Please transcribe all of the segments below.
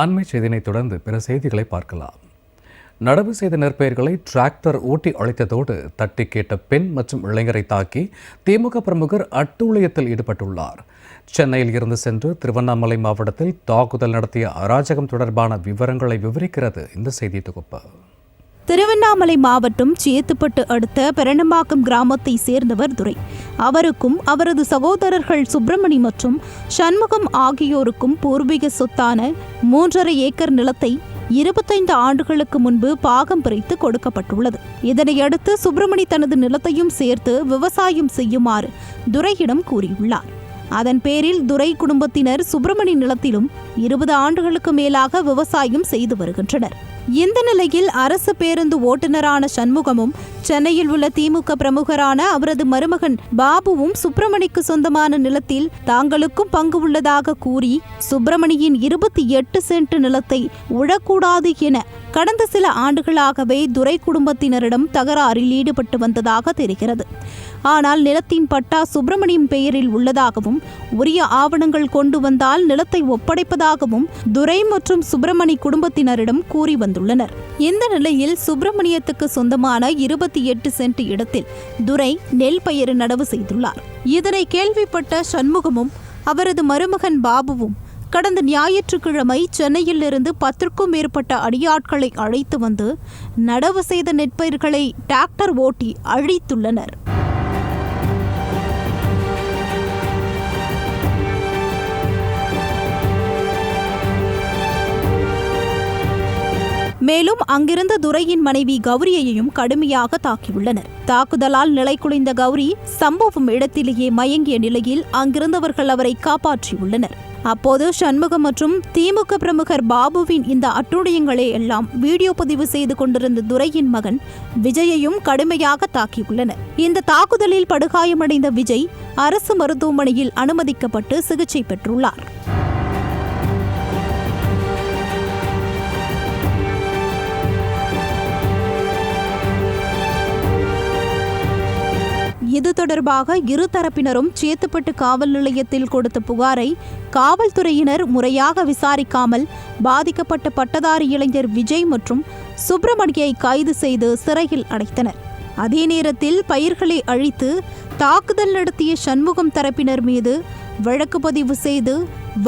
அண்மை செய்தினை தொடர்ந்து பிற செய்திகளை பார்க்கலாம். நடவு செய்த நெற்பயிர்களை டிராக்டர் ஓட்டி அழைத்ததோடு தட்டி கேட்ட பெண் மற்றும் இளைஞரை தாக்கி திமுக பிரமுகர் அட்டூழியத்தில் ஈடுபட்டுள்ளார். சென்னையில் இருந்து சென்று திருவண்ணாமலை மாவட்டத்தில் தாக்குதல் நடத்திய அராஜகம் தொடர்பான விவரங்களை விவரிக்கிறது இந்த செய்தி தொகுப்பு. திருவண்ணாமலை மாவட்டம் சேத்துப்பட்டு அடுத்த பெரணம்பாக்கம் கிராமத்தை சேர்ந்தவர் துரை. அவருக்கும் அவரது சகோதரர்கள் சுப்பிரமணி மற்றும் சண்முகம் ஆகியோருக்கும் பூர்வீக சொத்தான மூன்றரை ஏக்கர் நிலத்தை இருபத்தைந்து ஆண்டுகளுக்கு முன்பு பாகம் பிரித்து கொடுக்கப்பட்டுள்ளது. இதனையடுத்து சுப்பிரமணி தனது நிலத்தையும் சேர்த்து விவசாயம் செய்யுமாறு துரையிடம் கூறியுள்ளார். அதன் பேரில் துரை குடும்பத்தினர் சுப்பிரமணி நிலத்திலும் இருபது ஆண்டுகளுக்கு மேலாக விவசாயம் செய்து வருகின்றனர். இந்த நிலையில் அரசு பேருந்து ஓட்டுநரான சண்முகமும் சென்னையில் உள்ள திமுக பிரமுகரான அவரது மருமகன் பாபுவும் சுப்பிரமணிக்கு சொந்தமான நிலத்தில் தாங்களுக்கும் பங்கு உள்ளதாக கூறி சுப்பிரமணியின் இருபத்தி எட்டு சென்ட் நிலத்தை உழக்கூடாது என கடந்த சில ஆண்டுகளாகவே துரை குடும்பத்தினரிடம் தகராறில் ஈடுபட்டு வந்ததாக தெரிகிறது. ஆனால் நிலத்தின் பட்டா சுப்பிரமணியம் பெயரில் உள்ளதாகவும் உரிய ஆவணங்கள் கொண்டு வந்தால் நிலத்தை ஒப்படைப்பதாகவும் துரை மற்றும் சுப்பிரமணி குடும்பத்தினரிடம் கூறி வந்துள்ளனர் இந்த நிலையில் சுப்பிரமணியத்துக்கு சொந்தமான இருபத்தி எட்டு சென்ட் இடத்தில் துரை நெல் பயிர் நடவு செய்துள்ளார். இதனை கேள்விப்பட்ட சண்முகமும் அவரது மருமகன் பாபுவும் கடந்த ஞாயிற்றுக்கிழமை சென்னையில் இருந்து பத்திற்கும் மேற்பட்ட அடியாட்களை அழைத்து வந்து நடவு செய்த நெற்பயிர்களை டிராக்டர் ஓட்டி அழித்துள்ளனர். மேலும் அங்கிருந்த துரையின் மனைவி கௌரியையும் கடுமையாக தாக்கியுள்ளனர். தாக்குதலால் நிலைக்குலைந்த கௌரி சம்பவம் இடத்திலேயே மயங்கிய நிலையில் அங்கிருந்தவர்கள் அவரை காப்பாற்றியுள்ளனர். அப்போது சண்முகம் மற்றும் திமுக பிரமுகர் பாபுவின் இந்த அட்டுழியங்களை எல்லாம் வீடியோ பதிவு செய்து கொண்டிருந்த துரையின் மகன் விஜயையும் கடுமையாக தாக்கியுள்ளனர். இந்த தாக்குதலில் படுகாயமடைந்த விஜய் அரசு மருத்துவமனையில் அனுமதிக்கப்பட்டு சிகிச்சை பெற்றுள்ளார். இது தொடர்பாக இரு தரப்பினரும் சேத்துப்பட்டு காவல் நிலையத்தில் கொடுத்த புகாரை காவல்துறையினர் முறையாக விசாரிக்காமல் பாதிக்கப்பட்ட பட்டதாரி இளைஞர் விஜய் மற்றும் சுப்பிரமணியை கைது செய்து சிறையில் அடைத்தனர். அதே நேரத்தில் பயிர்களை அழித்து தாக்குதல் நடத்திய சண்முகம் தரப்பினர் மீது வழக்கு பதிவு செய்து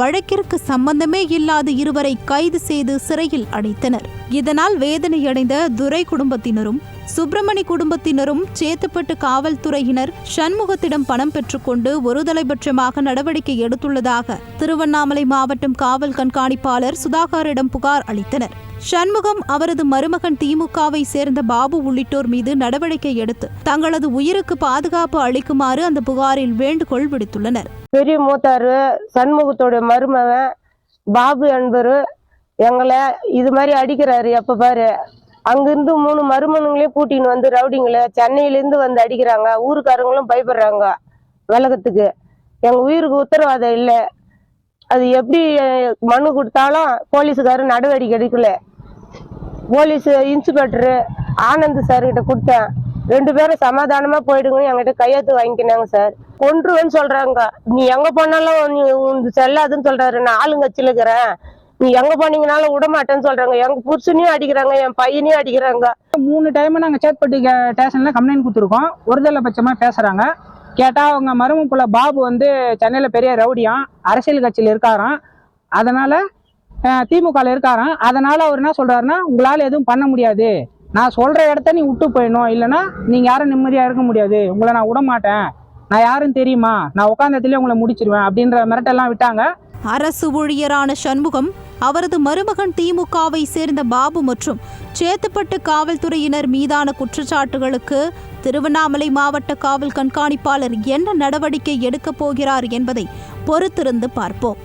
வழக்கிற்கு சம்பந்தமே இல்லாத இருவரை கைது செய்து சிறையில் அடைத்தனர். இதனால் வேதனையடைந்த துரை குடும்பத்தினரும் சுப்பிரமணி குடும்பத்தினரும் சேத்துப்பட்டு காவல்துறையினர் சண்முகத்திடம் பணம் பெற்றுக்கொண்டு ஒருதலைபட்சமாக நடவடிக்கை எடுத்துள்ளதாக திருவண்ணாமலை மாவட்டம் காவல் கண்காணிப்பாளர் சுதாகரிடம் புகார் அளித்தனர். சண்முகம் அவரது மருமகன் திமுகவை சேர்ந்த பாபு உள்ளிட்டோர் மீது நடவடிக்கை எடுத்து தங்களது உயிருக்கு பாதுகாப்பு அளிக்குமாறு அந்த புகாரில் வேண்டுகோள் விடுத்துள்ளனர். பெரிய மூத்தாரு சண்முகத்தோட மருமகன் பாபு என்பவர் எங்களை இது மாதிரி அடிக்கிறாரு எப்ப பாரு. அங்கிருந்து மூணு மருமனுங்களையும் கூட்டின்னு வந்து ரவுடிங்களை சென்னையிலேருந்து வந்து அடிக்கிறாங்க. ஊருக்காரங்களும் பயப்படுறாங்க விலகத்துக்கு. எங்க உயிருக்கு உத்தரவாதம் இல்லை. அது எப்படி மனு கொடுத்தாலும் போலீஸுக்காரர் நடவடிக்கை எடுக்கல. போலீஸ் இன்ஸ்பெக்டரு ஆனந்த் சார் கிட்ட கொடுத்தேன். ரெண்டு பேரும் சமாதானமா போயிடுங்கன்னு என்கிட்ட கையெழுத்து வாங்கிக்கினாங்க சார் கொன்றுவேன்னு சொல்றாங்க. நீ எங்க போனாலும் நீ செல்லாதுன்னு சொல்றாரு. நான் ஆளுங்கட்சியில் இருக்கிறேன். நீ எங்க போனீங்கனாலும் விட மாட்டேன்னு சொல்றாங்க. எங்க புருஷனையும் அடிக்கிறாங்க என் பையனையும் அடிக்கிறாங்க. மூணு டைம் நாங்கள் சேத்பட்டி ஸ்டேஷனில் கம்ப்ளைண்ட் கொடுத்துருக்கோம். ஒருதலை பட்சமாக பேசுகிறாங்க கேட்டால் அவங்க மரும புள்ள பாபு வந்து சென்னையில் பெரிய ரவுடியாம். அரசியல் கட்சியில் இருக்காராம். அதனால் திமுகவில் இருக்காராம். அதனால் அவர் என்ன சொல்கிறாருன்னா உங்களால் எதுவும் பண்ண முடியாது. நான் சொல்கிற இடத்த நீ விட்டு போயிடணும். இல்லைன்னா நீங்கள் யாரும் நிம்மதியாக இருக்க முடியாது. உங்களை நான் விட மாட்டேன் நான் யாரும் தெரியுமா? நான் உட்காந்த இடத்துலயே உங்களை முடிச்சிருவேன். அப்படின்ற மிரட்டெல்லாம் விட்டாங்க. அரசு ஊழியரான சண்முகம் அவரது மருமகன் திமுகவை சேர்ந்த பாபு மற்றும் சேத்துப்பட்டு காவல்துறையினர் மீதான குற்றச்சாட்டுகளுக்கு திருவண்ணாமலை மாவட்ட காவல் கண்காணிப்பாளர் என்ன நடவடிக்கை எடுக்கப் போகிறார் என்பதை பொறுத்திருந்து பார்ப்போம்.